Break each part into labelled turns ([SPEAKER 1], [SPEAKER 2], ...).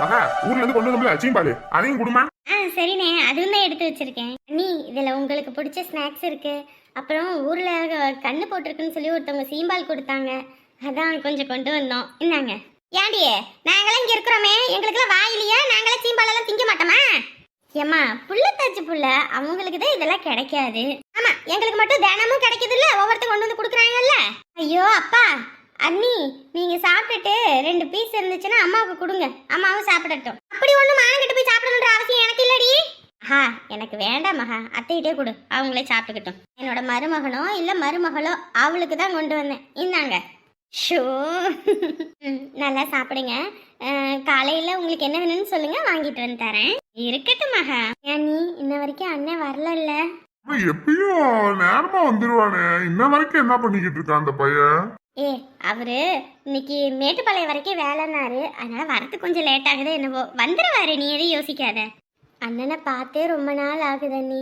[SPEAKER 1] மகா ஊர்ல இருந்து கொண்டு வந்தோம்ல சீம்பாலு அதையும் குடுமா?
[SPEAKER 2] ஆ சரிண்ணே. அதுவும் தான் எடுத்து வச்சிருக்கேன். அண்ணி இதுல உங்களுக்கு பிடிச்ச ஸ்நாக்ஸ் இருக்கு. அப்புறம் ஊர்ல கண்ணு போட்டிருக்குன்னு சொல்லி ஒருத்தவங்க சீம்பால் கொடுத்தாங்க. அதான் கொஞ்சம் கொண்டு வந்தோம். என்னங்க ஏண்டியே நாங்களாம் இங்கே இருக்கிறோமே. எங்களுக்குலாம் வாயிலையா நாங்களாம் சீம்பால் எல்லாம் திங்க மாட்டோமா? ஏம்மா புள்ள தாச்சு புள்ள அவங்களுக்கு தான் இதெல்லாம் கிடைக்காது. ஆமா எங்களுக்கு மட்டும் தினமும் கிடைக்குதுல்ல. ஒவ்வொருத்தர் கொண்டு வந்து கொடுக்குறாங்கல்ல. ஐயோ அப்பா. அண்ணி நீங்க சாப்பிட்டுட்டு ரெண்டு பீஸ் இருந்துச்சுன்னா அம்மாவுக்கு கொடுங்க. அம்மாவும் சாப்பிடட்டும். அப்படி ஒன்றும் மானங்கிட்ட போய் சாப்பிடணுன்ற அவசியம் எனக்கு இல்லடி. ஆஹா எனக்கு வேண்டாம் மகா. அத்தைகிட்டே கொடு. அவங்களே சாப்பிட்டுக்கட்டும். என்னோட மருமகனோ இல்ல மருமகளோ அவளுக்கு தான் கொண்டு வந்தேன். இந்தாங்க. ஷோ. நல்லா சாப்பிடுங்க. காலையில் காலையில உங்களுக்கு என்ன வேணும்னு சொல்லுங்க வாங்கிட்டு வந்து தரேன். இருக்கட்டும் மகா. அண்ணி நீ இன்ன வரைக்கும் அண்ணன் வரலல்ல?
[SPEAKER 1] எப்பயும் நேரமா வந்துருவானே. இன்ன வரைக்கும் என்ன பண்ணிக்கிட்டு இருக்கான் அந்த பையன்?
[SPEAKER 2] ஏ அவரு இன்னைக்கு மேட்டுப்பாளையம் வரைக்கும் வேலைன்னாரு அதனால வரது கொஞ்சம் லேட் ஆகுது என்னவோ. வந்துடுவாரு நீ எதையும் யோசிக்காத. அண்ணனை பார்த்தே ரொம்ப நாள் ஆகுது நீ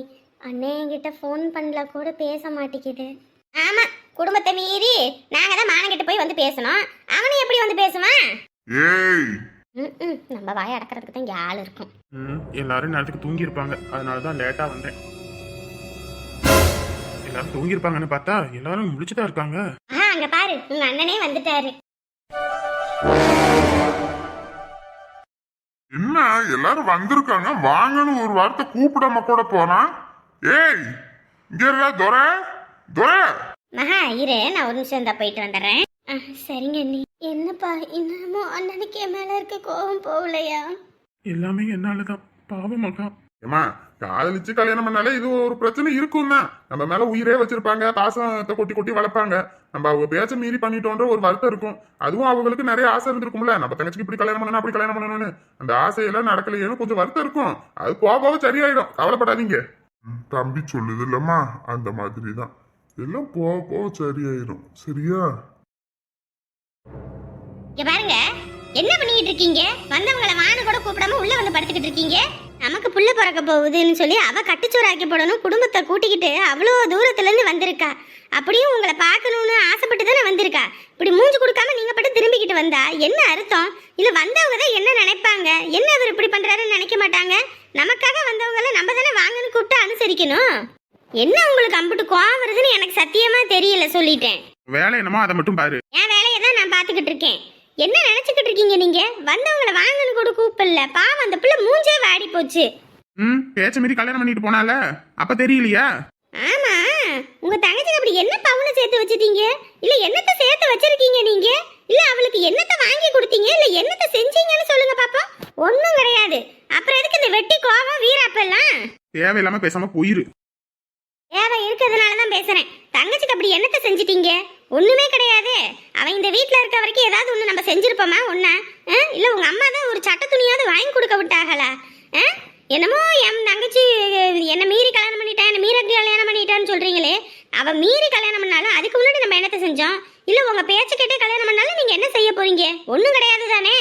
[SPEAKER 2] அண்ணன் என்கிட்ட ஃபோன் பண்ணல கூட பேச மாட்டேங்குது. ஆமா குடும்பத்தை மீறி நாங்க தான் மானங்கிட்ட போய் வந்து பேசணும். அவனும் எப்படி வந்து பேசுவான்?
[SPEAKER 1] ஏய்!
[SPEAKER 2] ம் நம்ம வாய அடக்கிறதுக்கு தான் இங்கே ஆள் இருக்கும்.
[SPEAKER 3] ம் எல்லாரும் நேரத்துக்கு தூங்கி இருப்பாங்க அதனால தான் லேட்டா வந்தேன். எல்லாரும் தூங்கி இருப்பாங்கன்னு பார்த்தா எல்லாரும் முடிச்சுதான் இருக்காங்க.
[SPEAKER 2] அங்க பாரு உங்க அண்ணனே வந்துட்டாரு.
[SPEAKER 1] என்ன எல்லாரும் வந்திருக்காங்க? வாங்கன்னு ஒரு வார்த்தை கூப்பிடாம கூட போறான் ஏய் இங்க இருக்கா துரை துரை.
[SPEAKER 2] மகா இரு நான் ஒரு நிமிஷம் தான் போயிட்டு வந்துடுறேன். சரிங்க அண்ணி. என்னப்பா இன்னமும் அண்ணனுக்கு என் மேல இருக்க கோபம் போகலையா?
[SPEAKER 3] எல்லாமே என்னால தான் பாவம் மகா.
[SPEAKER 1] ஏமா காதலிச்சு கல்யாணம் பண்ணாலே இது ஒரு பிரச்சனை இருக்கும் தான் நம்ம மேல உயிரே வச்சிருப்பாங்க பாசத்தை கொட்டி கொட்டி வளர்ப்பாங்க. நம்ம அவங்க பேச்ச மீறி பண்ணிட்டோன்ற ஒரு வருத்தம் இருக்கும். அதுவும் அவங்களுக்கு நிறைய ஆசை இருந்திருக்கும்ல. நம்ம தங்கச்சிக்கு இப்படி கல்யாணம் பண்ணணும் அப்படி கல்யாணம் பண்ணணும்னு. அந்த ஆசையெல்லாம் நடக்கலையேன்னு கொஞ்சம் வருத்தம் இருக்கும். அது போக போக சரியாயிடும். கவலைப்படாதீங்க. தம்பி சொல்லுது இல்லம்மா. அந்த மாதிரி தான் எல்லாம் போக போக சரியாயிடும் சரியா?
[SPEAKER 2] பாருங்க. என்ன பண்ணிட்டு இருக்கீங்க? வந்தவங்கள வான்னு கூட கூப்பிடாம உள்ள வந்து படுத்துக்கிட்டு இருக்கீங்க? நமக்கு புள்ள பிறக்க போகுதுன்னு சொல்லி அவ கட்டுச்சோறு ஆக்கி போடணும் குடும்பத்தை கூட்டிக்கிட்டு அவ்வளோ தூரத்துல இருந்து வந்திருக்கா. அப்படியும் உங்களை பார்க்கணும்னு ஆசைப்பட்டு தானே வந்திருக்கா. இப்படி மூஞ்சி கொடுக்காம நீங்க பட்டு திரும்பிக்கிட்டு வந்தா என்ன அர்த்தம்? இல்ல வந்தவங்க தான் என்ன நினைப்பாங்க? என்ன அவர் இப்படி பண்றாருன்னு நினைக்க மாட்டாங்க? நமக்காக வந்தவங்கள நம்ம தானே வாங்கன்னு கூப்பிட்டு அனுசரிக்கணும். என்ன உங்களுக்கு அம்புட்டு கோவம் வருதுன்னு எனக்கு சத்தியமா தெரியல சொல்லிட்டேன்.
[SPEAKER 3] வேலை என்னமோ அதை மட்டும் பாரு.
[SPEAKER 2] என் வேலையை தான் நான் பார்த்துக்கிட்டு இருக்கேன். என்ன நினைச்சுக்கிட்டு இருக்கீங்க நீங்க? வந்தவங்கள வாங்கன்னு கூட கூப்பிடல. பாவம் அந்த பிள்ளை மூஞ்சே வாடி போச்சு.
[SPEAKER 3] ம் பேச்ச மீறி கல்யாணம் பண்ணிட்டு போனால? அப்ப தெரியலையா?
[SPEAKER 2] ஆமா. உங்க தங்கச்சிக்கு அப்படி என்ன பவுனை சேர்த்து வச்சிட்டீங்க? இல்ல என்னத்த சேர்த்து வச்சிருக்கீங்க நீங்க? இல்ல அவளுக்கு என்னத்த வாங்கி கொடுத்தீங்க? இல்ல என்னத்த செஞ்சீங்கன்னு சொல்லுங்க பாப்போம் ஒண்ணும் கிடையாது. அப்புறம் எதுக்கு இந்த வெட்டி கோவம் வீராப்பெல்லாம்?
[SPEAKER 3] தேவையில்லாம பேசாம போயிரு.
[SPEAKER 2] தேவை இருக்கிறதுனால தான் பேசுறேன். தங்கச்சிக்கு அப்படி என்னத்த செஞ்சிட்டீங்க? ஒண்ணுமே கிடையாது. அவன் இந்த வீட்ல இருக்க வரைக்கும் ஏதாவது ஒண்ணு நம்ம செஞ்சிருப்போமா? ஒண்ணா? இல்ல உங்க அம்மா தான் ஒரு சட்ட துணியாவது வாங்கி கொடுக்க விட்டாங்களா? என்னமோ என் தங்கச்சி என்ன மீறி கல்யாணம் பண்ணிட்டா என்ன மீறி கல்யாணம் பண்ணிட்டான்னு சொல்றீங்களே. அவ மீறி கல்யாணம் பண்ணாலும் அதுக்கு முன்னாடி நம்ம என்னத்த செஞ்சோம்? இல்ல உங்க பேச்சு கேட்டே கல்யாணம் பண்ணாலும் நீங்க என்ன செய்ய போறீங்க? ஒண்ணும் கிடையாது தானே?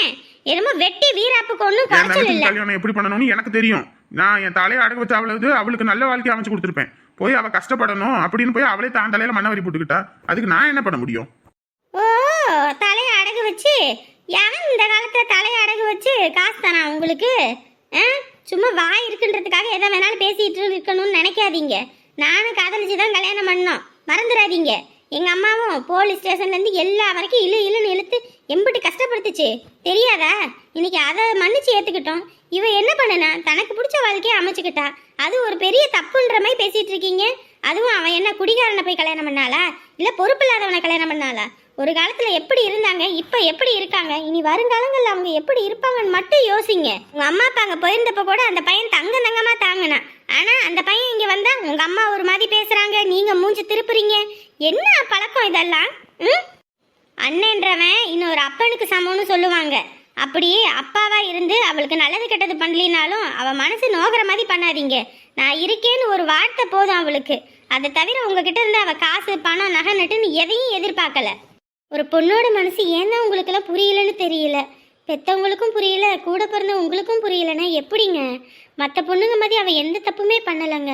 [SPEAKER 2] என்னமோ வெட்டி வீராப்புக்கு ஒன்றும் குறைச்சல் இல்ல.
[SPEAKER 3] கல்யாணம் எப்படி பண்ணணும்னு எனக்கு தெரியும். நான் என் தலையை அடகு வச்சு அவளுக்கு அவளுக்கு நல்ல வாழ்க்கை அமைச்சு கொடுத்துருப்பேன். போய் அவ கஷ்டப்படணும் அப்படின்னு போய் அவளே தான் தலையில மண்ணவரி போட்டுக்கிட்டா. அதுக்கு நான் என்ன பண்ண முடியும்?
[SPEAKER 2] ஓ தலையை அடகு வச்சு எவன் இந்த காலத்துல தலையை அடகு வச்சு காசு தானா உங்களுக்கு? ஆ? சும்மா வாய் இருக்குன்றதுக்காக எதை வேணாலும் பேசிட்டு இருக்கணும்னு நினைக்காதீங்க. நானும் காதலிச்சு தான் கல்யாணம் பண்ணோம். மறந்துடாதீங்க. எங்க அம்மாவும் போலீஸ் ஸ்டேஷன்ல இருந்து எல்லா வரைக்கும் இழு இழுன்னு இழுத்து எம்பிட்டு கஷ்டப்படுத்துச்சு. தெரியாதா? இன்னைக்கு அதை மன்னிச்சு ஏத்துக்கிட்டோம். இவ என்ன பண்ணுனா தனக்கு பிடிச்ச வாழ்க்கையை அமைச்சுக்கிட்டா. அது ஒரு பெரிய தப்புன்ற மாதிரி பேசிட்டு இருக்கீங்க. அதுவும் அவன் என்ன குடிகாரனை போய் கல்யாணம் பண்ணாளா? இல்ல பொறுப்பு இல்லாதவனை கல்யாணம் பண்ணாளா? ஒரு காலத்துல எப்படி இருந்தாங்க இப்ப எப்படி இருக்காங்க? இனி வருங்காலங்கள்ல அவங்க எப்படி இருப்பாங்கன்னு மட்டும் யோசிங்க. உங்க அம்மா அப்பா அங்க போயிருந்தப்ப கூட அந்த பையன் தங்க தங்கமா தாங்கினான். ஆனா அந்த பையன் இங்க வந்தா உங்க அம்மா ஒரு மாதிரி பேசுறாங்க. நீங்க மூஞ்சி திருப்புறீங்க. என்ன பழக்கம் இதெல்லாம்? ம்? அண்ணன்றவன் இன்னொரு அப்பனுக்கு சமம்னு சொல்லுவாங்க. அப்படியே அப்பாவாக இருந்து அவளுக்கு நல்லது கெட்டது பண்ணலினாலும் அவள் மனசு நோகிற மாதிரி பண்ணாதீங்க. நான் இருக்கேன்னு ஒரு வார்த்தை போதும் அவளுக்கு. அதை தவிர உங்ககிட்ட இருந்து அவள் காசு பணம் நகை நட்டுன்னு எதையும் எதிர்பார்க்கல. ஒரு பொண்ணோட மனசு ஏன் தான் உங்களுக்கெல்லாம் புரியலன்னு தெரியல? பெத்தவங்களுக்கும் புரியல கூட பிறந்த உங்களுக்கும் புரியலன்னா எப்படிங்க? மற்ற பொண்ணுங்க மாதிரி அவள் எந்த தப்புமே பண்ணலைங்க.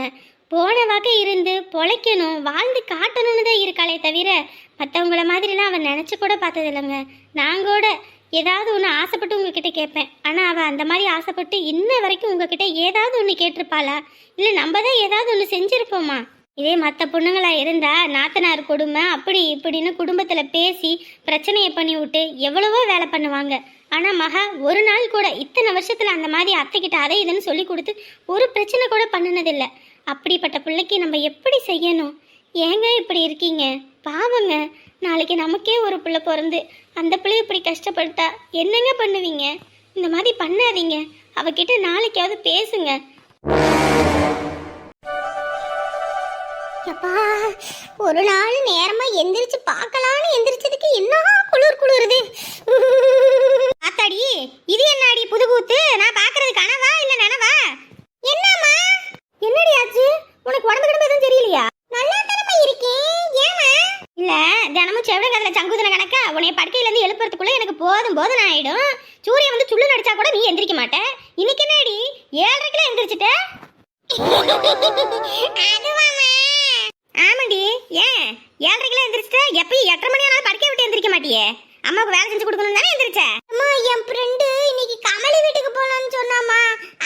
[SPEAKER 2] போன வகை இருந்து பொழைக்கணும் வாழ்ந்து காட்டணும்னு தான் இருக்காளே தவிர மற்றவங்கள மாதிரிலாம் அவன் நினச்சி கூட பார்த்ததில்லைங்க. இல்லைங்க ஏதாவது ஒன்று ஆசைப்பட்டு உங்ககிட்ட கேட்பேன். ஆனால் அவள் அந்த மாதிரி ஆசைப்பட்டு இன்ன வரைக்கும் உங்ககிட்ட ஏதாவது ஒன்று கேட்டிருப்பாளா? இல்லை நம்ம தான் ஏதாவது ஒன்று செஞ்சுருப்போமா? இதே மற்ற பொண்ணுங்களாக இருந்தால் நாத்தனார் கொடுமை அப்படி இப்படின்னு குடும்பத்தில் பேசி பிரச்சனையை பண்ணி விட்டு எவ்வளவோ வேலை பண்ணுவாங்க. ஆனால் மகா ஒரு நாள் கூட இத்தனை வருஷத்தில் அந்த மாதிரி அத்தைக்கிட்ட அதை இதுன்னு சொல்லி கொடுத்து ஒரு பிரச்சனை கூட பண்ணினதில்லை. அப்படிப்பட்ட பிள்ளைக்கு நம்ம எப்படி செய்யணும்? ஏங்க இப்படி இருக்கீங்க? பாவங்க. நாளைக்கு நமக்கே ஒரு பிள்ளை பிறந்து அந்த பிள்ளை இப்படி கஷ்டப்பட்டா என்னங்க பண்ணுவீங்க? இந்த மாதிரி பண்ணாதீங்க. அவகிட்ட நாளைக்காவது பேசுங்க. அப்பா ஒரு நாள் நேரமா எந்திரிச்சு பார்க்கலான்னு எந்திரிச்சதுக்கு என்ன குளிர் குளிருது? ஆத்தாடி இது என்னடி புதுகூத்து நான் பாக்குறது கனவா இல்ல நனவா? என்னம்மா? என்னடி ஆச்சு? உனக்கு உடம்பு கிடம்பு எதுவும் தெரியலையா? நல்லா ஏமா இல்ல தினமும் செவிட கதில சங்குதன கணக்கா உன்னை படுக்கையில இருந்து எழுப்புறதுக்குள்ள எனக்கு போதும் போதும் ஆயிடும். சூரியன் வந்து சுள்ளு நடிச்சா கூட நீ எந்திரிக்க மாட்ட. இன்னைக்கு என்னடி? ஏழரைக்குள்ள எந்திரிச்சிட்ட? ஆமாடி ஏன்? ஏழரைக்குள்ள எந்திரிச்சிட்ட? எப்பயும் எட்டரை மணி ஆனாலும் படுக்கை விட்டு எந்திரிக்க மாட்டியே. அம்மாவுக்கு வேலை செஞ்சு கொடுக்கணும் தானே எந்திரிச்ச? அம்மா என் ஃப்ரெண்டு இன்னைக்கு கமலி வீட்டுக்கு போலான்னு சொன்னாமா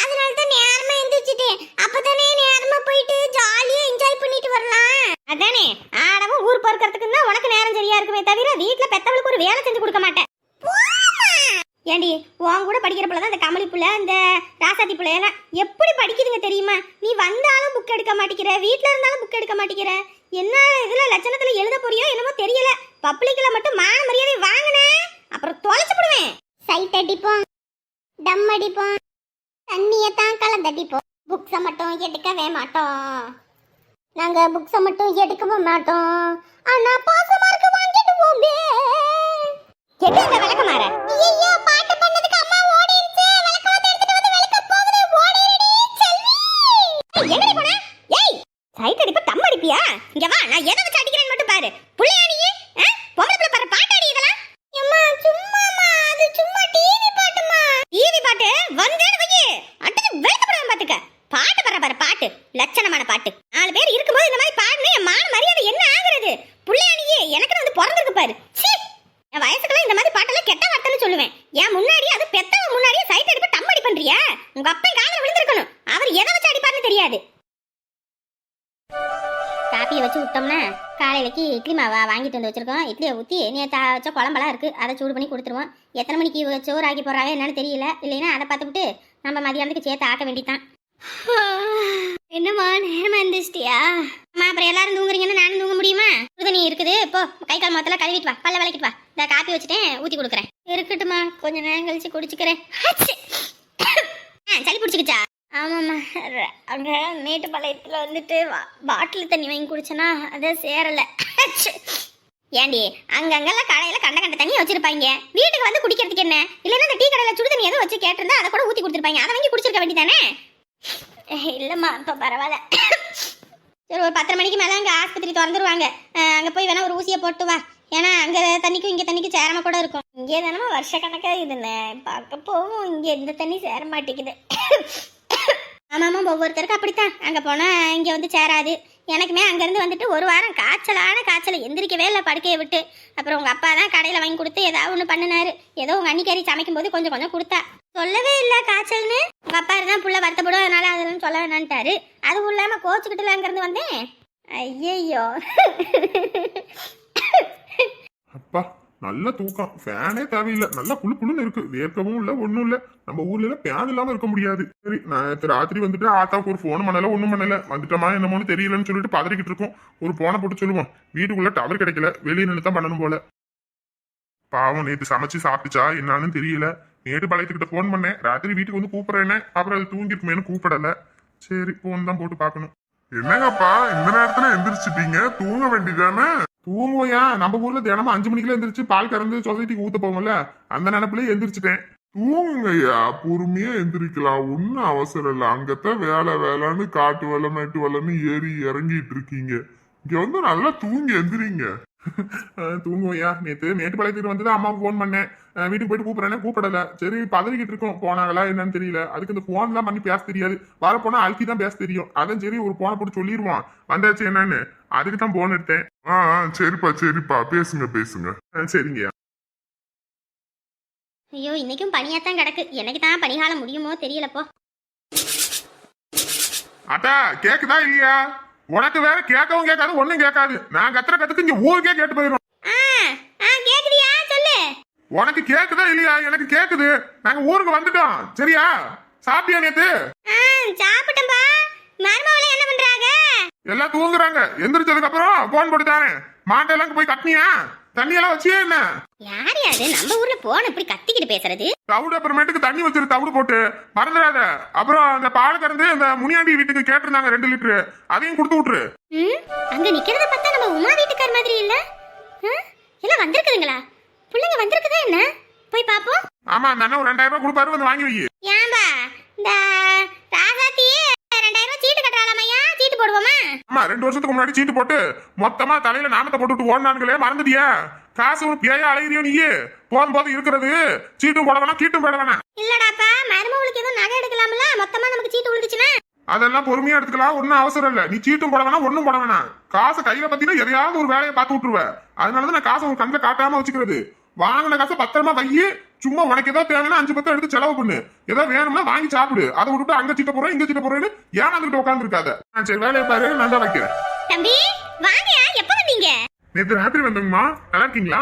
[SPEAKER 2] அதனால தான் நேரமா எந்திரிச்சிட்டேன். அப்பதானே நேரமா போயிட்டு ஜாலியா என்ஜாய் பண்ணிட்டு வரலாம். அதானே? ஆடவும் ஊர் பொறுக்கிறதுக்கு தான் உனக்கு நேரம் சரியா இருக்குமே தவிர வீட்டுல பெத்தவளுக்கு ஒரு வேலை செஞ்சு கொடுக்க மாட்டேன். ஏண்டி உன் கூட படிக்கிற பிள்ளை தான் இந்த கமலி பிள்ளை இந்த ராசாத்தி பிள்ளை எல்லாம். எப்படி படிக்குதுங்க தெரியுமா? நீ வந்தாலும் புக் எடுக்க மாட்டேங்கிற வீட்டில் இருந்தாலும் புக் எடுக்க மாட்டேங்கிற. என்ன இதுல லட்சணத்துல எழுத போறியோ என்னமோ தெரியல. பப்ளிக்ல மட்டும் மான மரியாதை வாங்கினேன் அப்புறம் தொலைச்சு போடுவேன். சைட் அடிப்போம். டம் அடிப்போம். தண்ணியை தான் கலந்தடிப்போம் புக்ஸை மட்டும் எடுக்கவே மாட்டோம். நாங்க புக்ஸை மட்டும் எடுக்கவும் மாட்டோம். ஆனா பாச மார்க் வாங்கிடுவோமே. என்ன இந்த விளக்கமாற? ஐயோ பாட்டு பண்ணதுக்கு அம்மா ஓடிருச்சு. விளக்கமாத்த எடுத்துட்டு வந்து விளக்க போகுது. ஓடிடி செல்வி. எங்கடி போன? ஏய் சைட் அடிப்ப டம் அடிப்பியா இங்க வா நான் எதை வச்சு அடிக்கிறேன்னு மட்டும் பாரு. புள்ளையா நீ ஆ? பொம்பளை பிள்ளை பாரு பாட்டு அடி இதெல்லாம் அம்மா சும்மாமா அது சும்மா டிவி பாட்டுமா டிவி பாட்டு வந்தேன்னு வையே அட்டது வெளுக்கப்படுவேன் பாத்துக்க பாட்டு பாரு பாரு பாட்டு லட்சணமான பாட்டு. நாலு பேர் இருக்கும்போது இந்த மாதிரி பாடுனே என் மான மரியாதை என்ன ஆகுறது? புள்ளையாணியே எனக்கு வந்து பிறந்திருக்கு பாரு. என் வயசுக்குலாம் இந்த மாதிரி பாட்டெல்லாம் கெட்ட வார்த்தைன்னு சொல்லுவேன். என் முன்னாடி அது பெத்தவ முன்னாடியே சைட் அடிப்பு டம் அடி பண்றியா உங்க அப்பா காதல விழுந்திருக்கணும். அவர் எதை வச்சு அடிப்பாருன்னு தெரியாது. காப்பியை வச்சு விட்டோம்னா காலையிலக்கு இட்லி மாவா வாங்கிட்டு வந்து வச்சிருக்கோம். இட்லியை ஊற்றி நேற்று வச்ச குழம்பெல்லாம் இருக்குது அதை சூடு பண்ணி கொடுத்துருவோம். எத்தனை மணிக்கு சோறு ஆக்கி போகிறாங்க என்னன்னு தெரியல. இல்லைன்னா அதை பார்த்துக்கிட்டு நம்ம மதியானத்துக்கு சேர்த்து ஆக்க வேண்டியதான் என்னம்மா நேரமா எந்திரிச்சிட்டியா? அம்மா அப்புறம் எல்லாரும் தூங்குறீங்கன்னு நானும் தூங்க முடியுமா? சுடுதண்ணி இருக்குது. இப்போ கை கால் மொத்தல கழுவிட்டு வா. பல்ல விளக்கிட்டு வா. இந்த காப்பி வச்சுட்டேன். ஊற்றி கொடுக்குறேன். இருக்கட்டுமா கொஞ்ச நேரம் கழிச்சு குடிச்சுக்கிறேன். ஆ, சளி பிடிச்சிக்கிச்சா? ஆமாம்மா. அங்கே அங்க மேட்டுப்பாளையத்தில் வந்துட்டு பாட்டில் தண்ணி வாங்கி குடிச்சேனா அதை சேரலை. ஏண்டி அங்கங்கெல்லாம் கடையில கண்ட கண்ட தண்ணி வச்சிருப்பாங்க வீட்டுக்கு வந்து குடிக்கிறதுக்கு என்ன? இல்லைன்னா இந்த டீ கடையில சுடு தண்ணி எதுவும் வச்சு கேட்டிருந்தா அதை கூட ஊற்றி கொடுத்துருப்பாங்க அதை வாங்கி குடிச்சிருக்க வேண்டியதானே இல்லைம்மா இப்போ பரவாயில்ல. சரி ஒரு பத்தரை மணிக்கு மேலே அங்கே ஆஸ்பத்திரி திறந்துருவாங்க. அங்கே போய் வேணா ஒரு ஊசியை போட்டு வா. ஏன்னா அங்கே தண்ணிக்கும் இங்கே தண்ணிக்கும் சேராம கூட இருக்கும். இங்கே தானே வருஷ கணக்காக இதுன்னு பார்க்க போவோம் இங்கே இந்த தண்ணி சேர மாட்டேங்குது. ஆமாம்மா ஒவ்வொருத்தருக்கும் அப்படித்தான். அங்கே போனால் இங்கே வந்து சேராது. எனக்குமே அங்கேருந்து வந்துட்டு ஒரு வாரம் காய்ச்சலான காய்ச்சல் எந்திரிக்கவே இல்லை படுக்கையை விட்டு. அப்புறம் உங்கள் அப்பா தான் கடையில் வாங்கி கொடுத்து ஏதாவது ஒன்று பண்ணினாரு. ஏதோ உங்கள் அன்னிக்கறி சமைக்கும்போது கொஞ்சம் கொஞ்சம் கொடுத்தா. சொல்லவே இல்லை காய்ச்சல்னு. உங்கள் அப்பா தான் புள்ள வருத்தப்படும் அதனால அதெல்லாம் சொல்ல வேணான்ட்டாரு. அதுவும் இல்லாமல் கோச்சுக்கிட்டு அங்கேருந்து வந்தேன். ஐயையோ.
[SPEAKER 1] அப்பா நல்ல தூக்கம். ஃபேனே தேவையில்லை. நல்லா குழு குழுன்னு இருக்கு. வேர்க்கவும் இல்லை ஒன்றும் இல்லை. நம்ம ஊர்ல எல்லாம் ஃபேன் இல்லாம இருக்க முடியாது. சரி நான் ராத்திரி வந்துட்டு ஆத்தாவுக்கு ஒரு ஃபோன் பண்ணல ஒன்றும் பண்ணல. வந்துட்டோமா என்னமோன்னு தெரியலன்னு சொல்லிட்டு பதறிக்கிட்டு இருக்கோம். ஒரு போனை போட்டு சொல்லுவோம். வீட்டுக்குள்ள டவர் கிடைக்கல. வெளியே நின்று தான் பண்ணணும் போல. பாவம் நேற்று சமைச்சு சாப்பிட்டுச்சா என்னன்னு தெரியல. நேற்று பழையத்துக்கிட்ட ஃபோன் பண்ணேன். ராத்திரி வீட்டுக்கு வந்து கூப்பிடுறேன்னு. அப்புறம் அது தூங்கிருக்குமேனு கூப்பிடல. சரி ஃபோன் தான் போட்டு பார்க்கணும்.
[SPEAKER 4] என்னங்கப்பா இந்த நேரத்துல எந்திரிச்சிட்டீங்க? தூங்க வேண்டியதானே
[SPEAKER 1] தூங்குவோயா? நம்ம ஊர்ல தினமும் அஞ்சு மணிக்குள்ள எந்திரிச்சு பால் கறந்து சொசைட்டிக்கு ஊத்த போவோம்ல. அந்த நினைப்புலயே எந்திரிச்சிட்டேன்.
[SPEAKER 4] தூங்குங்கய்யா பொறுமையா எந்திரிக்கலாம். ஒன்னும் அவசரம் இல்ல. அங்கத்தான் வேலை வேலைன்னு காட்டு வேலை மேட்டு வேலைன்னு ஏறி இறங்கிட்டு இருக்கீங்க. இங்க வந்து நல்லா தூங்கி எந்திரிங்க.
[SPEAKER 1] தூங்குவோயா நேத்து மேட்டுப்பாளையத்துக்கு வந்தது அம்மாவுக்கு ஃபோன் பண்ணேன். வீட்டுக்கு போயிட்டு கூப்பிடுறேனே கூப்பிடல. சரி பதறிக்கிட்டு இருக்கோம். போனாங்களா என்னன்னு தெரியல. அதுக்கு இந்த ஃபோன்லாம் பண்ணி பேச தெரியாது. வர போனா அழுத்தி தான் பேச தெரியும். அதான் சரி ஒரு போனை போட்டு சொல்லிடுவான் வந்தாச்சு என்னன்னு? அதுக்கு தான் போன் எடுத்தேன்.
[SPEAKER 4] ஆ சரிப்பா சரிப்பா. பேசுங்க பேசுங்க.
[SPEAKER 1] சரிங்கய்யா.
[SPEAKER 2] ஐயோ இன்னைக்கும் பனியாத்தான் கிடக்கு. எனக்கு தான் பனிகாலம் முடியுமோ தெரியலப்போ.
[SPEAKER 1] அத்தா கேக்குதா இல்லையா? உனக்கு வேற கேட்கவும் கேட்காது ஒண்ணும் கேட்காது. நான் கத்துற கத்துக்கு இங்க ஊருக்கே கேட்டு போயிடும்
[SPEAKER 2] கேக்குதியா? சொல்லு.
[SPEAKER 1] உனக்கு கேக்குதா இல்லையா? எனக்கு கேக்குது. நாங்க ஊருக்கு வந்துட்டோம். சரியா? சாப்பிட்டியா நேத்து?
[SPEAKER 2] சாப்பிட்டேன்பா. மருமவளை என்ன பண்றாங்க?
[SPEAKER 1] எல்லாம் தூங்குறாங்க. எந்திரிச்சதுக்கு அப்புறம் போன் போட்டு தானே மாட்டெல்லாம் போய் கட்டினியா? தண்ணி எல்லாம் வச்சியா என்ன?
[SPEAKER 2] யார் யாரு? நம்ம ஊர்ல போன இப்படி கத்திக்கிட்டு பேசுறது?
[SPEAKER 1] தவிடு அப்புறமேட்டுக்கு தண்ணி வச்சிரு தவிடு போட்டு. மறந்துடாத. அப்புறம் அந்த பால் கறந்து அந்த முனியாண்டி வீட்டுக்கு கேட்டிருந்தாங்க ரெண்டு லிட்டரு. அதையும் கொடுத்து விட்டுரு.
[SPEAKER 2] அங்க நிக்கிறத பார்த்தா நம்ம உமா வீட்டுக்கார் மாதிரி இல்ல? எல்லாம் வந்திருக்குதுங்களா? பிள்ளைங்க வந்திருக்குதா என்ன? போய் பாப்போம்.
[SPEAKER 1] ஆமா அந்த அண்ணன் ஒரு ரெண்டாயிரம் ரூபாய் கொடுப்பாரு வந்து வாங்கி வை
[SPEAKER 2] ஏன்பா இந்த ராசாத்தி ரெண்டாயிரம் ரூபாய் சீட்டு கட்டுறாளாமையா சீட்டு போடுவோமா
[SPEAKER 1] ஆமா ரெண்டு வருஷத்துக்கு முன்னாடி சீட்டு போட்டு மொத்தமா தலையில நாமத்தை போட்டுட்டு ஓடினானுங்களே மறந்துட்டியா? காசு ஒரு பேயா அலையிறியோ நீயே? போதும் போது இருக்கிறது சீட்டும் போட வேணாம் கீட்டும் போட வேணாம்
[SPEAKER 2] இல்லடாப்பா மருமவளுக்கு எதுவும் நகை எடுக்கலாம்ல? மொத்தமா நமக்கு சீட்டு விழுந்துச்சுன்னா?
[SPEAKER 1] அதெல்லாம் பொறுமையா எடுத்துக்கலாம் ஒன்னும் அவசரம் இல்ல. நீ சீட்டும் போட வேணாம் ஒன்னும் போட வேணாம் காசை கையில பத்தினா எதையாவது ஒரு வேலையை பார்த்து விட்டுருவ. அதனாலதான் நான் காசை உன் கண்ணில் காட்டாம வச்சுக்கிறது. வாங்கின காசை பத்திரமா வையி சும்மா உனக்கு ஏதோ தேவைன்னா அஞ்சு பத்து எடுத்து செலவு பண்ணு. ஏதோ வேணும்னா வாங்கி சாப்பிடு. அதை விட்டுட்டு அங்க சீட்ட போறேன் இங்க சீட்ட போறேன்னு ஏமாந்துட்டு உட்காந்து இருக்காத சரி வேலையை பாரு நான் தான் வைக்கிறேன்.
[SPEAKER 2] தம்பி வாங்கயா எப்ப வந்தீங்க?
[SPEAKER 1] நேற்று ராத்திரி வந்தோங்கம்மா. நல்லா இருக்கீங்களா?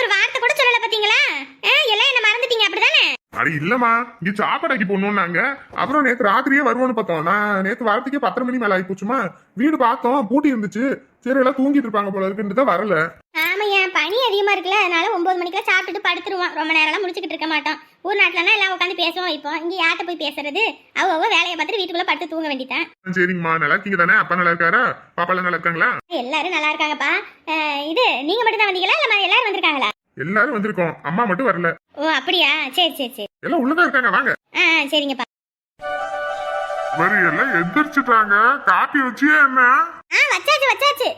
[SPEAKER 2] ஒரு வார்த்தை கூட சொல்லல பாத்தீங்களா? எல்லாம் என்ன மறந்துட்டீங்க அப்படிதானே?
[SPEAKER 1] அடி இல்லம்மா. இங்க சாப்பாடாக்கி போடணும்னாங்க அப்புறம் நேத்து ராத்திரியே வருவோம்னு பார்த்தோம். நான் நேத்து வரத்துக்கே பத்தரை மணி மேல ஆகி போச்சுமா வீடு பார்த்தோம் பூட்டி இருந்துச்சு. சரி எல்லாம் தூங்கிட்டு இருப்பாங்க போல இருக்குன்ட்டு தான் வரல
[SPEAKER 2] ஆமாய்யா பனி அதிகமா இருக்குல்ல அதனால ஒன்பது மணிக்கெல்லாம் சாப்பிட்டுட்டு படுத்துருவோம் ரொம்ப நேரம்லாம் முடிச்சுக்கிட்டு இருக்க மாட்டோம் ஊர் நாட்டுலனா எல்லாம் உட்காந்து பேசுவோம் இப்போ. இங்க யார்கிட்ட போய் பேசுறது? அவ அவ வேலையை பார்த்துட்டு வீட்டுக்குள்ள படுத்து தூங்க வேண்டியதான்
[SPEAKER 1] சரிங்கம்மா நல்லா இருக்கீங்க தானே? அப்பா நல்லா இருக்காரா? பாப்பா எல்லாம் நல்லா இருக்காங்களா?
[SPEAKER 2] எல்லாரும் நல்லா இருக்காங்கப்பா. அஹ், இது நீங்க மட்டும் தான் வந்தீங்களா? இல்ல எல்லாரும் வந்திருக்காங்களா?
[SPEAKER 1] எல்லாரும் வந்திருக்கோம். அம்மா மட்டும் வரல.
[SPEAKER 2] ஓ அப்படியா? சரி சரி சரி.
[SPEAKER 1] எல்லாம் உள்ளதான் இருக்காங்க. வாங்க.
[SPEAKER 2] ஆ ஆ, சரிங்கப்பா.
[SPEAKER 4] வரி எல்லாம் எந்திரிச்சிட்டாங்க. காப்பி வச்சியே என்ன?
[SPEAKER 2] ஆ வச்சாச்சு வச்சாச்சு.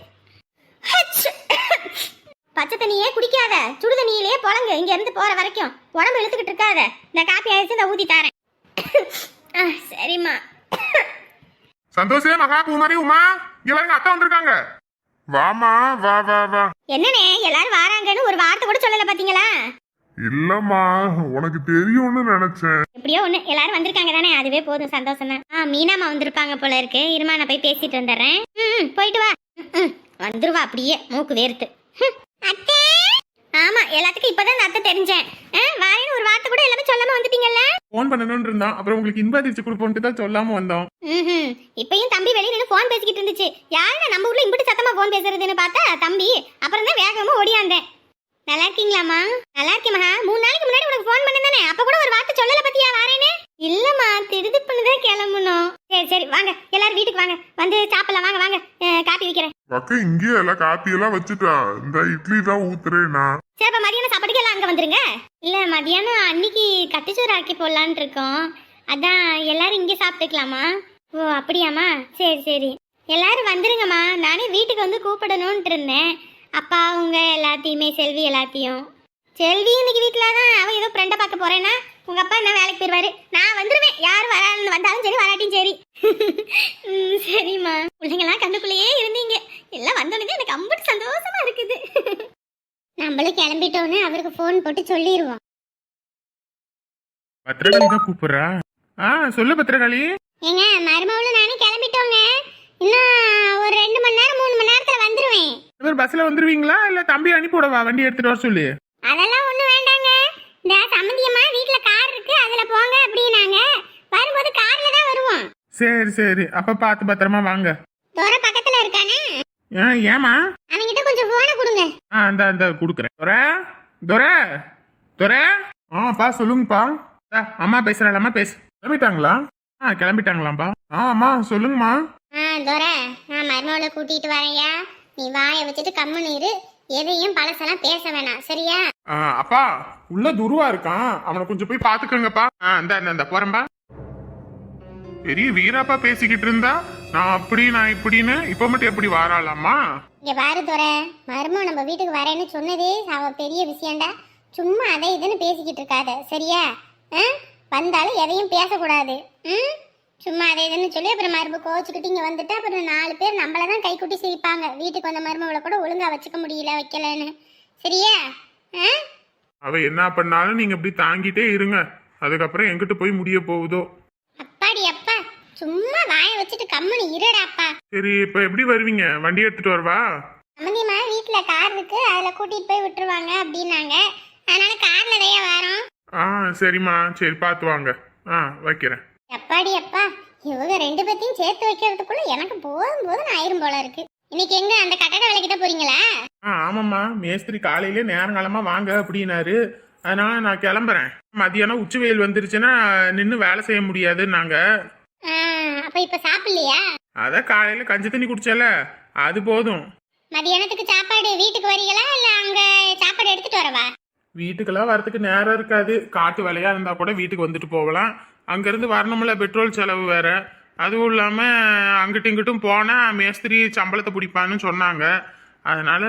[SPEAKER 2] பச்சை தண்ணியே குடிக்காத. சுடு தண்ணியிலே பொழங்கு இங்க இருந்து போற வரைக்கும் உடம்பு இழுத்துக்கிட்டு இருக்காத. இந்த காப்பி ஆயிடுச்சு இந்த ஊத்தி தரேன். ஆ, சரிம்மா.
[SPEAKER 1] சந்தோஷே மகா பூமாரி உமா. பாருங்க அத்தை வந்திருக்காங்க.
[SPEAKER 4] வாமா வா வா வா.
[SPEAKER 2] என்னண்ணே எல்லாரும் வாராங்கன்னு ஒரு வார்த்தை கூட சொல்லல பாத்தீங்களா?
[SPEAKER 4] இல்லம்மா உனக்கு தெரியும்னு நினைச்சேன்.
[SPEAKER 2] எப்படியோ ஒண்ணு எல்லாரும் வந்திருக்காங்க தானே? அதுவே போதும் சந்தோஷம். தான் ஆ மீனாமா வந்திருப்பாங்க போல இருக்கு. இருமா நான் போய் பேசிட்டு வந்துடுறேன். ம் போயிட்டு வா. ம், வந்துருவா அப்படியே மூக்கு வேர்த்து. அத்தை! ஆமா எல்லாத்துக்கும் இப்பதான் இந்த அத்தை தெரிஞ்சேன். ஆ, வாரேன்னு ஒரு வார்த்தை கூட எல்லாமே சொல்லாம வந்துட்டீங்கல்ல?
[SPEAKER 3] ஃபோன் பண்ணணும்னு இருந்தோம் அப்புறம் உங்களுக்கு இன்ப அதிர்ச்சி கொடுப்போன்ட்டு தான் சொல்லாம வந்தோம்.
[SPEAKER 2] ம்ஹும். இப்பயும் தம்பி வெளியில நின்னு ஃபோன் பேசிக்கிட்டு இருந்துச்சு. யாருடா நம்ம ஊர்ல இம்பிட்டு சத்தமா ஃபோன் பேசுறதுன்னு பார்த்தா தம்பி அப்புறம் தான் வேகமா ஓடியாந்தேன். நல்லா இருக்கீங்களாம்மா நல்லா இருக்கேன் மகா. மூணு நாளைக்கு முன்னாடி உனக்கு ஃபோன் பண்ணேன் அப்ப கூட ஒரு வார்த்தை சொல்லல பத்தியா வாரேன்னு? இல்லம்மா திடுதிப்புன்னு தான் கிளம்பணும். சரி சரி வாங்க. எல்லாரும் வீட்டுக்கு வாங்க. வந்து சாப்பிடலாம். வாங்க வாங்க. காப்பி வைக்கிறேன்.
[SPEAKER 4] பக்கம் இங்கேயே எல்லாம் காப்பி எல்லாம் வச்சுட்டா. இந்த இட்லி தான் ஊத்துறேனா
[SPEAKER 2] சரி அப்ப மதியானம் சாப்பாட்டுக்கு எல்லாம் அங்க வந்துருங்க. இல்ல மதியானம் அன்னைக்கு கட்டிச்சோறு ஆக்கி போடலான்னு இருக்கோம். அதான் எல்லாரும் இங்கே சாப்பிட்டுக்கலாமா? ஓ அப்படியாம்மா? சரி சரி. எல்லாரும் வந்துருங்கம்மா. நானே வீட்டுக்கு வந்து கூப்பிடணும்னு இருந்தேன். அப்பா அவங்க எல்லாத்தையுமே செல்வி எல்லாத்தையும். செல்வி இன்னைக்கு வீட்டில் தான் அவன் ஏதோ ஃப்ரெண்டை பார்க்க போறேன்னா உங்க அப்பா என்ன வேலைக்கு போயிடுவாரு? நான் வந்துருவேன். யார் வரா வந்தாலும் சரி வராட்டியும் சரி. சரிம்மா. பிள்ளைங்களாம் கண்ணுக்குள்ளேயே இருந்தீங்க. எல்லாம் வந்தோடனே எனக்கு அம்பட்டு சந்தோஷமா இருக்குது. நம்மளும் கிளம்பிட்டோன்னு அவருக்கு ஃபோன் போட்டு சொல்லிடுவோம்
[SPEAKER 3] பத்திரகாளி தான் கூப்பிடுறா? ஆ சொல்லு பத்திரகாளி
[SPEAKER 2] ஏங்க மருமகளும் நானும் கிளம்பிட்டோங்க. இன்னும் ஒரு ரெண்டு மணி நேரம் மூணு மணி நேரத்துல வந்துருவேன்.
[SPEAKER 3] இவர் பஸ்ல வந்துருவீங்களா? இல்ல தம்பி அனுப்பி விடவா? வண்டி எடுத்துட்டு வர சொல்லு.
[SPEAKER 2] அதெல்லாம் ஒண்ணும் வேண்டாங்க. இந்த சம்மந்தியம்மா வீட்ல கார் இருக்கு அதுல போங்க அப்படின்னாங்க. வரும்போது கார்ல தான் வருவோம்.
[SPEAKER 3] சரி சரி. அப்ப பார்த்து பத்திரமா வாங்க.
[SPEAKER 2] தோர பக்கத்துல இருக்கானே?
[SPEAKER 3] ஆ ஏமா
[SPEAKER 2] அவன்கிட்ட கொஞ்சம் போனை கொடுங்க.
[SPEAKER 3] ஆ இந்த இந்த கொடுக்குறேன். துரை? துரை? துரை? ஆ பா சொல்லுங்கப்பா. ஆ, அம்மா பேசுறாளாம்மா பேசு. கிளம்பிட்டாங்களா? ஆ கிளம்பிட்டாங்களாம்ப்பா ஆ அம்மா சொல்லுங்கம்மா.
[SPEAKER 2] தோர நான் மருமகளை கூட்டிட்டு வரேன்யா. நீ வாயை வச்சுட்டு கம்முன்னு இரு. எதையும் பழசெல்லாம் பேச வேணாம். சரியா?
[SPEAKER 3] ஆ, அப்பா உள்ள துருவா இருக்கான். அவனை கொஞ்சம் போய் பாத்துக்கோங்கப்பா ஆ இந்த, இந்த போறேன்பா. பெரிய வீராப்பா பேசிக்கிட்டு இருந்தா? நான் அப்படி நான் இப்படின்னு இப்ப மட்டும் எப்படி வாராளாமா
[SPEAKER 2] இங்க பாரு துரை மருமக நம்ம வீட்டுக்கு வரேன்னு சொன்னதே அவ பெரிய விஷயம்டா. சும்மா அதை இதுன்னு பேசிக்கிட்டு இருக்காத. சரியா? ஆ? வந்தாலும் எதையும் பேசக்கூடாது. ம்? சும்மா அதை இதுன்னு சொல்லி அப்புறம் மருமக கோச்சுக்கிட்டு இங்கே வந்துட்டு அப்புறம் நாலு பேர் நம்மள தான் கைக்குட்டி சிரிப்பாங்க. வீட்டுக்கு வந்த மருமகளை கூட ஒழுங்கா வச்சுக்க முடியல வைக்கலன்னு. சரியா? ஆ?
[SPEAKER 3] அவ என்ன பண்ணாலும் நீங்க இப்படி தாங்கிட்டே இருங்க. அதுக்கப்புறம் எங்கிட்ட போய் முடிய போகுதோ?
[SPEAKER 2] அப்பாடி அப்பா. சும்மா வாயை வச்சுட்டு கம்முனு இருடாப்பா.
[SPEAKER 3] சரி இப்ப எப்படி வருவீங்க? வண்டி எடுத்துட்டு வரவா?
[SPEAKER 2] சம்மந்தியமா வீட்ல கார் இருக்கு. அதுல கூட்டிட்டு போய் விட்டுருவாங்க அப்படின்னாங்க. அதனால கார்ல நிறைய வரோம்?
[SPEAKER 3] ஆ சரிம்மா. சரி பார்த்து வாங்க. ஆ வைக்கிறேன்.
[SPEAKER 2] அப்பாடி அப்பா இவங்க ரெண்டு பேத்தையும் சேர்த்து வைக்கிறதுக்குள்ள எனக்கு போதும் போதும் ஆயிரும் போல இருக்கு. இன்னைக்கு எங்க அந்த கட்டட வேலைக்கிட்ட போறீங்களா?
[SPEAKER 3] ஆ ஆமாம்மா. மேஸ்திரி காலையிலே நேரங்காலமா வாங்க அப்படின்னாரு. அதனால நான் கிளம்புறேன். மதியானம் உச்சி வெயில் வந்துருச்சுன்னா நின்று வேலை செய்ய முடியாதுன்னாங்க.
[SPEAKER 2] ஆ, அப்ப இப்ப சாப்பிடலையா?
[SPEAKER 3] அதான் காலையில கஞ்சி தண்ணி குடிச்சல. அது போதும்.
[SPEAKER 2] மதியானத்துக்கு சாப்பாடு வீட்டுக்கு வரீங்களா? இல்ல அங்க சாப்பாடு எடுத்துட்டு வரவா?
[SPEAKER 3] வீட்டுக்கெல்லாம் வரதுக்கு நேரம் இருக்காது. காட்டு வேலையா இருந்தா கூட வீட்டுக்கு வந்துட்டு போகலாம். அங்கிருந்து வரணும்ல பெட்ரோல் செலவு வேற. அதுவும் இல்லாம அங்கிட்டும் இங்கிட்டும் போனா மேஸ்திரி சம்பளத்தை பிடிப்பான்னு சொன்னாங்க. அதனால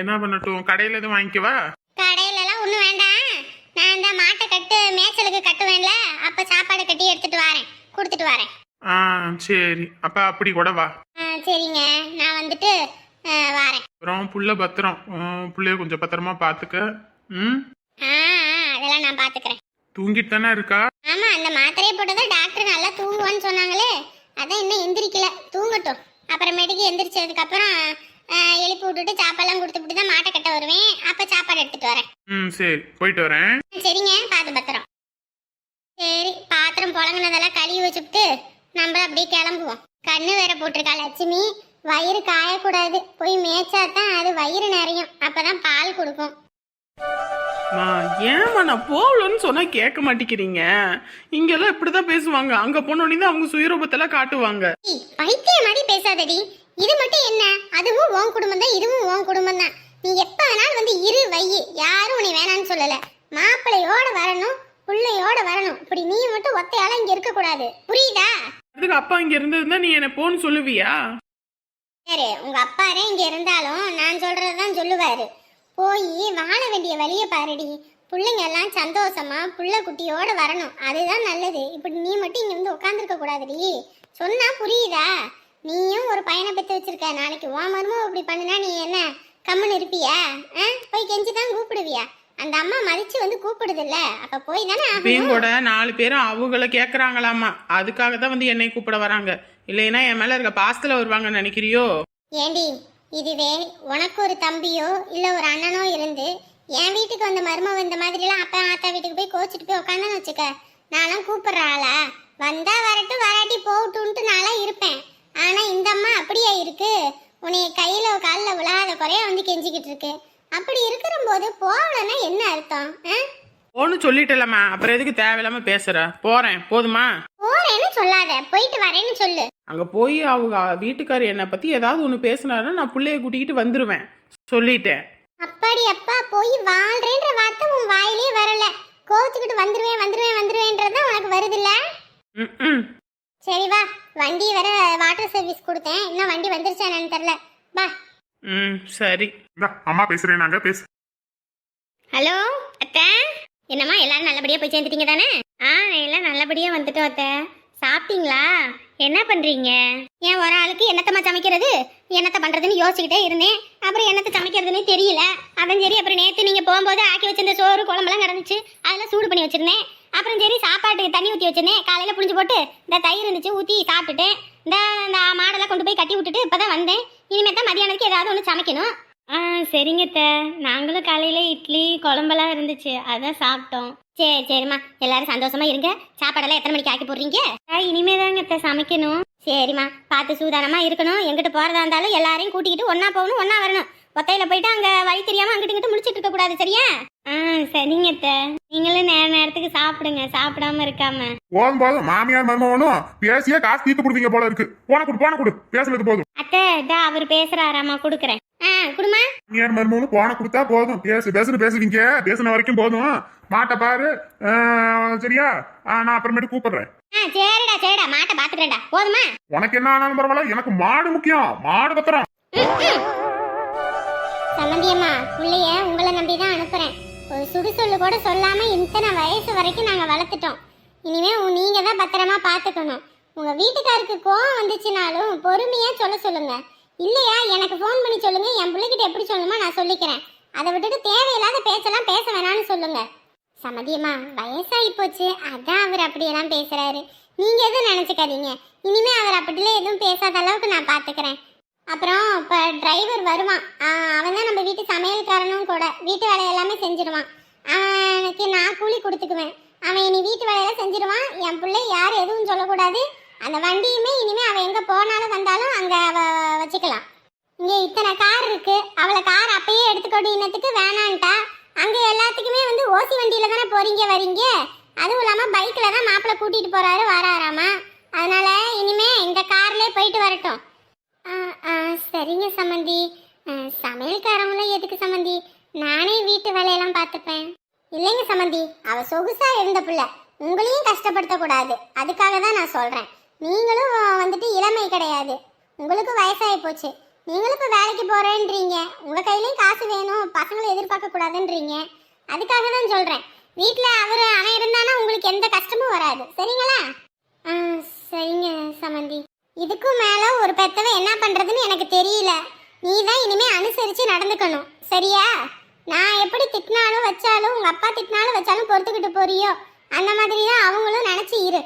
[SPEAKER 3] என்ன பண்ணட்டும் கடையில எதுவும் வாங்கிக்கவா?
[SPEAKER 2] கடையில எல்லாம் ஒண்ணும் வேண்டாம். நான் இந்த மாட்டை கட்டு மேய்ச்சலுக்கு கட்டுவேன்ல. அப்ப சாப்பாடு கட்டி எடுத்துட்டு வரேன். கொடுத்துட்டு வரேன்.
[SPEAKER 3] ஆ சரி. அப்ப அப்படி கூட வா.
[SPEAKER 2] சரிங்க. நான் வந்துட்டு வரேன்.
[SPEAKER 3] அப்புறம் புள்ள பத்திரம். புள்ளைய கொஞ்சம் பத்திரமா பாத்துக்க. ம்?
[SPEAKER 2] அதெல்லாம் நான் பாத்துக்கிறேன்.
[SPEAKER 3] தூங்கிட்டு தானே இருக்கா?
[SPEAKER 2] ஆமா அந்த மாத்திரையை போட்டதும் டாக்டர் நல்லா தூங்குவான்னு சொன்னாங்களே. அதான் இன்னும் எந்திரிக்கல. தூங்கட்டும். அப்புறமேட்டுக்கு எந்திரிச்சதுக்கு அப்புறம் எழுப்பி விட்டுட்டு சாப்பாடுலாம் கொடுத்துட்டு தான் மாட்டை கட்ட வருவேன். அப்ப சாப்பாடு எடுத்துட்டு வரேன்.
[SPEAKER 3] ம் சரி. போயிட்டு வரேன்.
[SPEAKER 2] சரிங்க. பார்த்து பத்திரம். சரி பாத்திரம் புழங்கினதெல்லாம் கழுவி வச்சுட்டு நம்ம அப்படியே கிளம்புவோம். கண்ணு வேற போட்டிருக்கா லட்சுமி. வயிறு காயக்கூடாது. போய் மேய்ச்சா தான் அது வயிறு நிறையும். அப்பதான் பால் கொடுக்கும்.
[SPEAKER 5] மா ஏம்மா நான் போகலன்னு சொன்னா கேட்க மாட்டேங்கிறீங்க? இங்கெல்லாம் இப்படிதான் பேசுவாங்க. அங்க போனோடனே தான் அவங்க சுயரூபத்தெல்லாம் காட்டுவாங்க.
[SPEAKER 2] ஏய், பைத்தியம் மாதிரி பேசாதடி. இது மட்டும் என்ன? அதுவும் உன் குடும்பம் தான் இதுவும் உன் குடும்பம் தான். நீ எப்ப வேணாலும் வந்து இரு வையி யாரும் உன்னை வேணாம்னு சொல்லல. மாப்பிள்ளையோட வரணும் பிள்ளையோட வரணும். இப்படி நீ மட்டும் ஒத்தையால இங்க இருக்க கூடாது. புரியுதா?
[SPEAKER 5] அதுக்கு அப்பா இங்க இருந்ததுன்னா நீ என்ன போன்னு சொல்லுவியா?
[SPEAKER 2] சரி உங்க அப்பாரே இங்க இருந்தாலும் நான் சொல்றதுதான் சொல்லுவாரு. போய் வாழ வேண்டிய வழியை பாருடி. பிள்ளைங்க எல்லாம் சந்தோஷமா புள்ள குட்டியோட வரணும். அதுதான் நல்லது. இப்படி நீ மட்டும் இங்க வந்து உட்காந்துருக்க கூடாதுடி. சொன்னா புரியுதா? நீயும் ஒரு பையனை பெற்று வச்சிருக்க. நாளைக்கு உன் மருமம் இப்படி பண்ணுனா நீ என்ன? கம்முன்னு இருப்பியா? ஆ? போய் கெஞ்சி தான் கூப்பிடுவியா? அந்த அம்மா மதிச்சு வந்து கூப்பிடுதுல்ல. அப்ப போய் தானே
[SPEAKER 5] இப்பயும் கூட நாலு பேரும் அவங்கள கேக்குறாங்களாமா அதுக்காக தான் வந்து என்னை கூப்பிட வராங்க. இல்லைன்னா என் மேல இருக்க பாசத்துல வருவாங்கன்னு நினைக்கிறியோ?
[SPEAKER 2] ஏண்டி இதுவே உனக்கு ஒரு தம்பியோ இல்லை ஒரு அண்ணனோ இருந்து என் வீட்டுக்கு வந்த மருமக இந்த மாதிரிலாம் அப்பா ஆத்தா வீட்டுக்கு போய் கோச்சிட்டு போய் உட்காந்து வச்சுக்க. நான்லாம் கூப்பிடுற ஆளா? வந்தா வரட்டும் வராட்டி போகட்டும்ட்டு நான்லாம் இருப்பேன். ஆனால் இந்த அம்மா அப்படியே இருக்கு. உன்னைய கையில் காலில் விழாத குறைய வந்து கெஞ்சிக்கிட்டு இருக்கு. அப்படி இருக்கிற போது போகலன்னா என்ன அர்த்தம் ஆ?
[SPEAKER 5] போன்னு சொல்லிட்டலம்மா. அப்புறம் எதுக்கு தேவையில்லாமல் பேசுற? போகிறேன் போதுமா?
[SPEAKER 2] போறேன்னு சொல்லாத. போயிட்டு வரேன்னு சொல்லு.
[SPEAKER 5] அங்க போய் அவங்க வீட்டுக்காரர் என்னை பத்தி ஏதாவது ஒண்ணு பேசினாருன்னா நான் பிள்ளைய கூட்டிக்கிட்டு வந்துருவேன். சொல்லிட்டேன்.
[SPEAKER 2] அப்பாடி அப்பா போய் வாழ்றேன்ற வார்த்தை உன் வாயிலே வரல. கோச்சுக்கிட்டு வந்துருவேன் வந்துருவேன் வந்துருவேன்றது தான் உனக்கு வருதுல்ல?
[SPEAKER 5] ம் ம்
[SPEAKER 2] சரி வா. வண்டி வர வாட்டர் சர்வீஸ் கொடுத்தேன். இன்னும் வண்டி வந்துருச்சா என்னன்னு தெரியல. வா.
[SPEAKER 5] ம் சரி.
[SPEAKER 3] அம்மா பேசுறேன் நாங்க பேசு.
[SPEAKER 2] ஹலோ அத்தை. என்னம்மா எல்லாரும் நல்லபடியா போய் சேர்ந்துட்டீங்க தானே? ஆ எல்லாம் நல்லபடியாக வந்துட்டோம் அத்தை. சாப்பிட்டீங்களா? என்ன பண்ணுறீங்க ஏன் ஒரு ஆளுக்கு என்னத்தம்மா சமைக்கிறது? என்னத்த பண்ணுறதுன்னு யோசிச்சுக்கிட்டே இருந்தேன். அப்புறம் என்னத்த சமைக்கிறதுன்னு தெரியல. அப்புறம் சரி அப்புறம் நேற்று நீங்கள் போகும்போது ஆக்கி வச்சிருந்த சோறு குழம்புலாம் கிடந்துச்சு அதெல்லாம் சூடு பண்ணி வச்சுருந்தேன். அப்புறம் சரி சாப்பாட்டுக்கு தண்ணி ஊற்றி வச்சிருந்தேன். காலையில் புளிஞ்சு போட்டு இந்த தயிர் இருந்துச்சு ஊற்றி சாப்பிட்டுட்டேன். இந்த இந்த மாடெல்லாம் கொண்டு போய் கட்டி விட்டுட்டு இப்போ தான் வந்தேன். இனிமேல் தான் மதியானத்துக்கு ஏதாவது ஒன்று சமைக்கணும். ஆ சரிங்கத்தை நாங்களும் காலையில இட்லி குழம்பெல்லாம் இருந்துச்சு. அதான் சாப்பிட்டோம். சரி சரிம்மா. எல்லாரும் சந்தோஷமா இருங்க. சாப்பாடெல்லாம் எத்தனை மணிக்கு ஆக்கி போடுறீங்க? இனிமே தாங்கத்தை சமைக்கணும். சரிம்மா. பார்த்து சூதானமா இருக்கணும். எங்கிட்டு போறதா இருந்தாலும் எல்லாரையும் கூட்டிக்கிட்டு ஒன்றா போகணும் ஒன்றா வரணும். ஒத்தையில போயிட்டு அங்க வழி தெரியாம அங்கிட்டு இங்கிட்டு முடிச்சிட்டு இருக்க கூடாது சரியா? ஆ சரிங்க நீங்களும் நேர நேரத்துக்கு சாப்பிடுங்க சாப்பிடாம இருக்காம.
[SPEAKER 1] போதும் போதும். மாமியார் மருமகனும் பேசியே காசு தீர்த்து கொடுத்தீங்க போல இருக்கு. போன கொடு போன கொடு. பேசுனது போதும்.
[SPEAKER 2] அத்தை அவர் பேசுறாராமா கொடுக்குறேன். ஆ குடுமா?
[SPEAKER 1] மாமியார் மருமகனும் போன கொடுத்தா போதும். பேசு பேசுன்னு பேசுவீங்க. பேசுன வரைக்கும் போதும். மாட்டை பாரு. சரியா? நான் அப்புறமேட்டு கூப்பிடுறேன்.
[SPEAKER 2] சரிடா சரிடா. மாட்டை பாத்துக்கிறேன்டா. போதுமா?
[SPEAKER 1] உனக்கு என்ன ஆனாலும் பரவாயில்ல. எனக்கு மாடு முக்கியம். மாடு பத்திரம்.
[SPEAKER 2] சம்மந்தியம்மா பிள்ளைய உங்களை நம்பி தான் அனுப்புறேன். ஒரு சுடுசொல்லு கூட சொல்லாம இத்தனை வயசு வரைக்கும் நாங்க வளர்த்துட்டோம். இனிமே உ- நீங்க தான் பத்திரமா பாத்துக்கணும். உங்க வீட்டுக்காருக்கு கோவம் வந்துச்சுனாலும் பொறுமையா சொல்ல சொல்லுங்க. இல்லையா எனக்கு ஃபோன் பண்ணி சொல்லுங்க. என் பிள்ளைகிட்ட எப்படி சொல்லணுமோ நான் சொல்லிக்கிறேன். அதை விட்டுட்டு தேவையில்லாத பேச்செல்லாம் பேச வேணாம்னு சொல்லுங்க. சமதியம்மா வயசாகி போச்சு. அதான் அவர் அப்படியெல்லாம் பேசுறாரு. நீங்க எதுவும் நினைச்சுக்காதீங்க. இனிமே அவர் அப்படிலாம் எதுவும் பேசாத அளவுக்கு நான் பாத்துக்கிறேன். அப்புறம் இப்போ டிரைவர் வருவான். அவன் தான் நம்ம வீட்டு சமையல்காரனும் கூட. வீட்டு வேலை எல்லாமே செஞ்சிருவான். அவனுக்கு நான் கூலி கொடுத்துக்குவேன். அவன் இனி வீட்டு வேலையெல்லாம் செஞ்சிருவான். என் பிள்ளை யார் எதுவும் சொல்லக்கூடாது. அந்த வண்டியுமே இனிமேல் அவன் எங்கே போனாலும் வந்தாலும் அங்கே அவ வச்சுக்கலாம். இங்கே இத்தனை கார் இருக்கு. அவளை கார் அப்பயே எடுத்துக்கொண்டு இன்னத்துக்கு வேணான்ட்டா. அங்கே எல்லாத்துக்குமே வந்து ஓசி வண்டியில் தானே போறீங்க வரீங்க? அதுவும் இல்லாமல் பைக்கில் தான் மாப்பிள்ளை கூட்டிகிட்டு போகிறாரு வராராமா. அதனால இனிமே இந்த கார்லேயே போயிட்டு வரட்டும். சரிங்க சம்மந்தி சமையல்காரங்களும் எதுக்கு சம்மந்தி நானே வீட்டு வேலையெல்லாம் பார்த்துப்பேன். இல்லைங்க சம்மந்தி அவ சொகுசா இருந்த புள்ள. உங்களையும் கஷ்டப்படுத்த கூடாது அதுக்காக தான் நான் சொல்றேன். நீங்களும் வந்துட்டு இளமை கிடையாது. உங்களுக்கு வயசாகி போச்சு. நீங்களும் இப்போ வேலைக்கு போறேன்றீங்க. உங்க கையிலயும் காசு வேணும். பசங்களை எதிர்பார்க்க கூடாதுன்றீங்க அதுக்காக தான் சொல்றேன். வீட்டில் அவர் அவன் இருந்தானா உங்களுக்கு எந்த கஷ்டமும் வராது. சரிங்களா? ஆ சரிங்க சமந்தி. இதுக்கும் மேலே ஒரு பெத்தவை என்ன பண்ணுறதுன்னு எனக்கு தெரியல. நீ தான் இனிமேல் அனுசரித்து நடந்துக்கணும். சரியா? நான் எப்படி திட்டினாலும் வச்சாலும் உங்கள் அப்பா திட்டினாலும் வச்சாலும் பொறுத்துக்கிட்டு போறியோ? அந்த மாதிரி தான் அவங்களும் நினச்சி இரு.